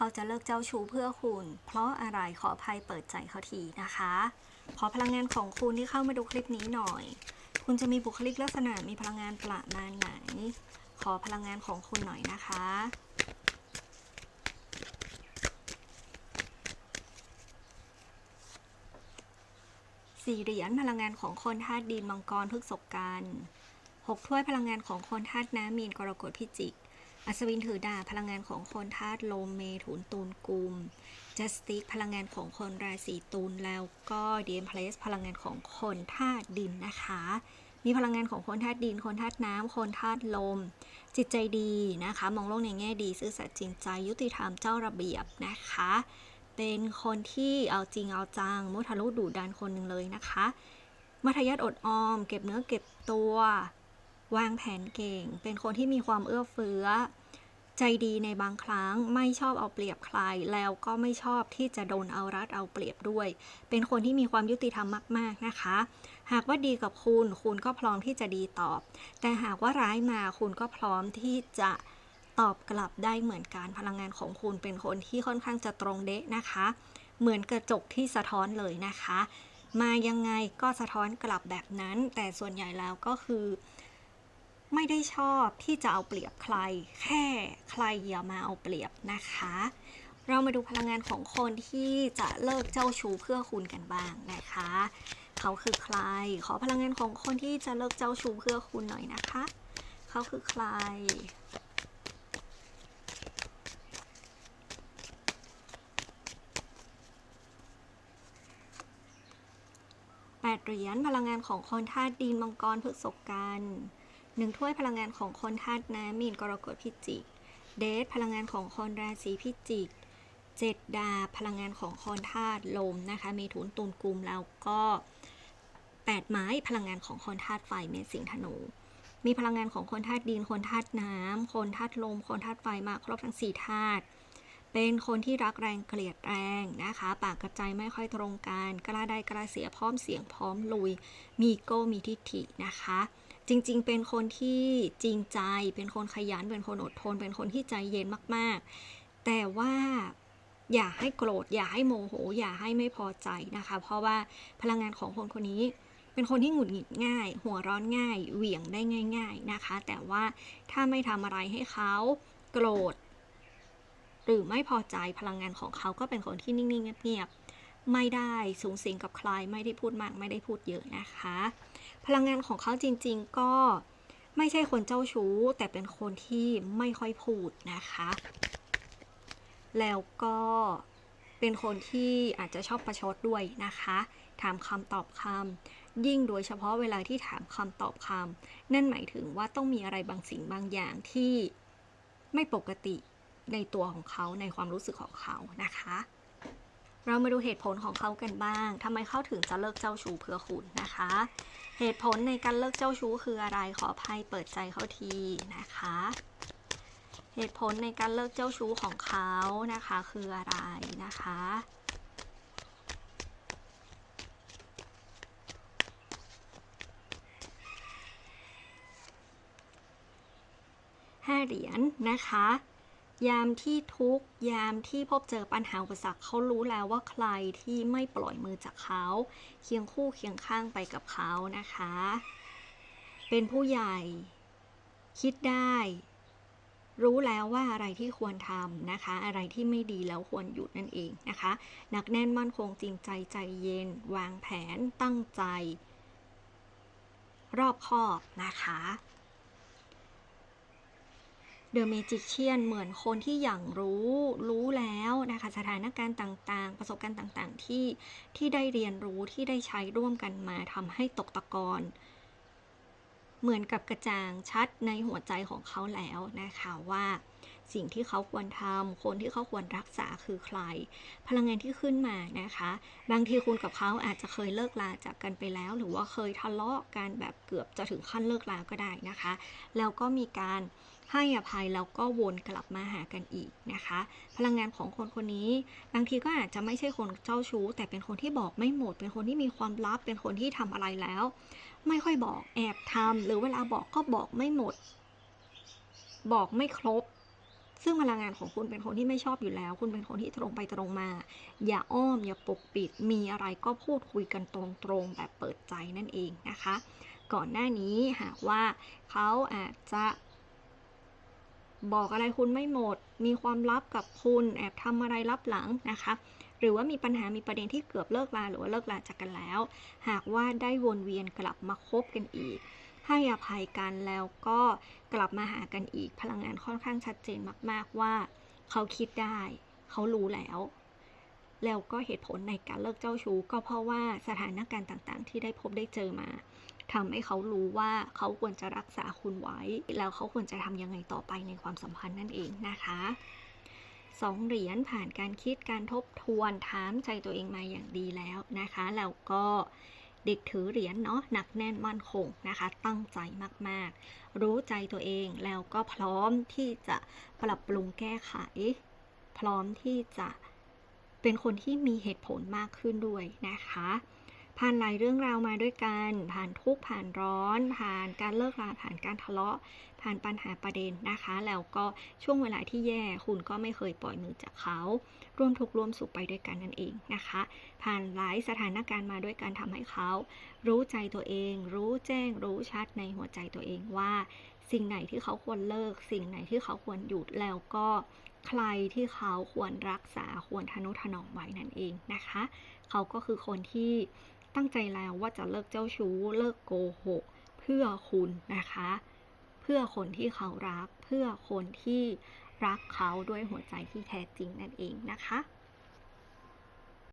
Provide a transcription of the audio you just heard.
เขาจะเลิกเจ้าชู้เพื่อคุณ เพราะอะไรขออภัยเปิดใจเขาทีนะคะ ขอพลังงานของคุณที่เข้ามาดูคลิปนี้หน่อย คุณจะมีบุคลิกลักษณะมีพลังงานประมาณไหน ขอพลังงานของคุณหน่อยนะคะสี่เหรียญพลังงานของคนธาตุดินมังกรพฤษกันหกถ้วยพลังงานของคนธาตุน้ำมีนกรกฎพิจิก อัศวินถือดาบพลังงานของคนธาตุลมเมถุนตูนกุมจัสติกพลังงานของคนราศีตุลแล้วก็ดีเอ็มเพลสพลังงานของคนธาตุดินนะคะ มีพลังงานของคนธาตุดิน คนธาตุน้ำคนธาตุลม จิตใจดีนะคะ มองโลกในแง่ดีซื่อสัตย์จริงใจยุติธรรมเจ้าระเบียบนะคะ เป็นคนที่เอาจริงเอาจังมุทะลุดุดันคนหนึ่งเลยนะคะมัธยัติอดออม เก็บเนื้อเก็บตัววางแผนเก่ง เป็นคนที่มีความเอื้อเฟื้อ ใจดีในบางครั้งไม่ชอบเอาเปรียบใคร แล้วก็ไม่ชอบที่จะโดนเอารัดเอาเปรียบด้วย เป็นคนที่มีความยุติธรรมมาก ๆนะคะ หากว่าดีกับคุณคุณก็พร้อมที่จะดีตอบ แต่หากว่าร้ายมาคุณก็พร้อมที่จะตอบกลับได้เหมือนกันพลังงานของคุณเป็นคนที่ค่อนข้างจะตรงเดะนะคะ เหมือนกระจกที่สะท้อนเลยนะคะ มายังไงก็สะท้อนกลับแบบนั้น แต่ส่วนใหญ่แล้วก็คือ ไม่ได้ชอบที่จะเอาเปรียบใคร แค่ใครอย่ามาเอาเปรียบนะคะ เรามาดูพลังงานของคนที่จะเลิกเจ้าชู้เพื่อคุณกันบ้างนะคะ เขาคือใคร ขอพลังงานของคนที่จะเลิกเจ้าชู้เพื่อคุณหน่อยนะคะ เขาคือใครแปดเหรียญพลังงานของคนธาตุดินมังกรพฤษกัน หนึ่งถ้วยพลังงานของคนธาตุน้ำมีนกรกฎพิจิก เดทพลังงานของคนราศีพิจิกเจ็ดดาพลังงานของคนธาตุลมนะคะเมถุนตุลกุมแล้วก็แปดไม้พลังงานของคนธาตุไฟเมษสิงห์ธนู มีพลังงานของคนธาตุดิน คนธาตุน้ำคนธาตุลม คนธาตุไฟมาครบทั้งสี่ธาตุเป็นคนที่รักแรงเกลียดแรงนะคะ ปากกับใจไม่ค่อยตรงกันกล้าได้กล้าเสียพร้อมเสียงพร้อมลุย มีโก้มีทิฐินะคะ จริง ๆ เป็นคนที่จริงใจ เป็นคนขยัน เป็นคนอดทน เป็นคนที่ใจเย็นมากๆ แต่ว่าอย่าให้โกรธ อย่าให้โมโห อย่าให้ไม่พอใจนะคะ เพราะว่าพลังงานของคนคนนี้ เป็นคนที่หงุดหงิดง่าย หัวร้อนง่าย เหวี่ยงได้ง่าย ๆนะคะ แต่ว่าถ้าไม่ทำอะไรให้เขาโกรธ หรือไม่พอใจพลังงานของเขาก็เป็นคนที่นิ่งๆเงียบๆไม่ได้สูงสิงกับใคร ไม่ได้พูดมาก ไม่ได้พูดเยอะนะคะ พลังงานของเขาจริง ๆ ก็ไม่ใช่คนเจ้าชู้ แต่เป็นคนที่ไม่ค่อยพูดนะคะ แล้วก็เป็นคนที่อาจจะชอบประชดด้วยนะคะ ถามคำตอบคำยิ่งโดยเฉพาะเวลาที่ถามคำตอบคำนั่นหมายถึงว่าต้องมีอะไรบางสิ่งบางอย่างที่ไม่ปกติในตัวของเขาในความรู้สึกของเขานะคะ เรามาดูเหตุผลของเขากันบ้างทำไมเขาถึงจะเลิกเจ้าชู้เพื่อคุณนะคะ เหตุผลในการเลิกเจ้าชู้คืออะไรขออภัยเปิดใจเขาทีนะคะ เหตุผลในการเลิกเจ้าชู้ของเขานะคะคืออะไรนะคะห้าเหรียญนะคะ ยามที่ทุกยามที่พบเจอปัญหาอุปสรรคเขารู้แล้วว่าใครที่ไม่ปล่อยมือจากเขา เคียงคู่เคียงข้างไปกับเขานะคะ เป็นผู้ใหญ่ คิดได้ รู้แล้วว่าอะไรที่ควรทำนะคะ อะไรที่ไม่ดีแล้วควรหยุดนั่นเองนะคะหนักแน่นมั่นคงจริงใจใจเย็น วางแผนตั้งใจ รอบคอบนะคะ เดอะเมจิเชียนเหมือนคนที่อย่างรู้รู้แล้วนะคะสถานการณ์ต่างๆ ประสบการณ์ต่างๆ ที่ที่ได้เรียนรู้ที่ได้ใช้ร่วมกันมาทำให้ตกตะกอนเหมือนกับกระจ่างชัดในหัวใจของเขาแล้วนะคะว่า สิ่งที่เขาควรทำคนที่เขาควรรักษาคือใคร พลังงานที่ขึ้นมานะคะ บางทีคุณกับเขาอาจจะเคยเลิกลาจากกันไปแล้ว หรือว่าเคยทะเลาะกันแบบเกือบจะถึงขั้นเลิกลาก็ได้นะคะ แล้วก็มีการให้อภัยแล้วก็วนกลับมาหากันอีกนะคะ พลังงานของคนคนนี้บางทีก็อาจจะไม่ใช่คนเจ้าชู้ แต่เป็นคนที่บอกไม่หมด เป็นคนที่มีความลับ เป็นคนที่ทำอะไรแล้ว ไม่ค่อยบอกแอบทำหรือเวลาบอกก็บอกไม่หมด บอกไม่ครบ ซึ่งพลังงานของคุณเป็นคนที่ไม่ชอบอยู่แล้ว คุณเป็นคนที่ตรงไปตรงมา อย่าอ้อม อย่าปกปิด มีอะไรก็พูดคุยกันตรงๆแบบเปิดใจนั่นเองนะคะ ก่อนหน้านี้หากว่าเขาอาจจะบอกอะไรคุณไม่หมด มีความลับกับคุณ แอบทำอะไรลับหลังนะคะ หรือว่ามีปัญหา มีประเด็นที่เกือบเลิกลาหรือว่าเลิกลาจากกันแล้ว หากว่าได้วนเวียนกลับมาคบกันอีก ให้อภัยกันแล้วก็กลับมาหากันอีกพลังงานค่อนข้างชัดเจนมาก ๆว่า เขาคิดได้ เขารู้แล้ว แล้วก็เหตุผลในการเลิกเจ้าชู้ก็เพราะว่าสถานการณ์ต่างๆ ที่ได้พบได้เจอมาทำให้เขารู้ว่าเขาควรจะรักษาคุณไว้ แล้วเขาควรจะทำยังไงต่อไปในความสัมพันธ์นั่นเองนะคะสองเหรียญผ่านการคิดการทบทวนถามใจตัวเองมาอย่างดีแล้วนะคะ แล้วก็ เด็กถือเหรียญเนาะหนักแน่นมั่นคงนะคะ ตั้งใจมากๆ รู้ใจตัวเองแล้วก็พร้อมที่จะปรับปรุงแก้ไข พร้อมที่จะเป็นคนที่มีเหตุผลมากขึ้นด้วยนะคะ ผ่านหลายเรื่องราวมาด้วยกัน ผ่านทุกข์ผ่านร้อน ผ่านการเลิกราผ่านการทะเลาะ ผ่านปัญหาประเด็นนะคะ แล้วก็ช่วงเวลาที่แย่คุณก็ไม่เคยปล่อยมือจากเขาร่วมทุกข์ร่วมสุขไปด้วยกันนั่นเองนะคะ ผ่านหลายสถานการณ์มาด้วยกันทำให้เขา รู้ใจตัวเอง รู้แจ้ง รู้ชัดในหัวใจตัวเองว่า สิ่งไหนที่เขาควรเลิก สิ่งไหนที่เขาควรหยุดแล้วก็ใครที่เขาควรรักษาควรทนุถนอมไว้นั่นเองนะคะ เขาก็คือคนที่ ตั้งใจแล้วว่าจะเลิกเจ้าชู้ เลิกโกหก เพื่อคุณนะคะ เพื่อคนที่เขารัก เพื่อคนที่รักเขาด้วยหัวใจที่แท้จริงนั่นเองนะคะ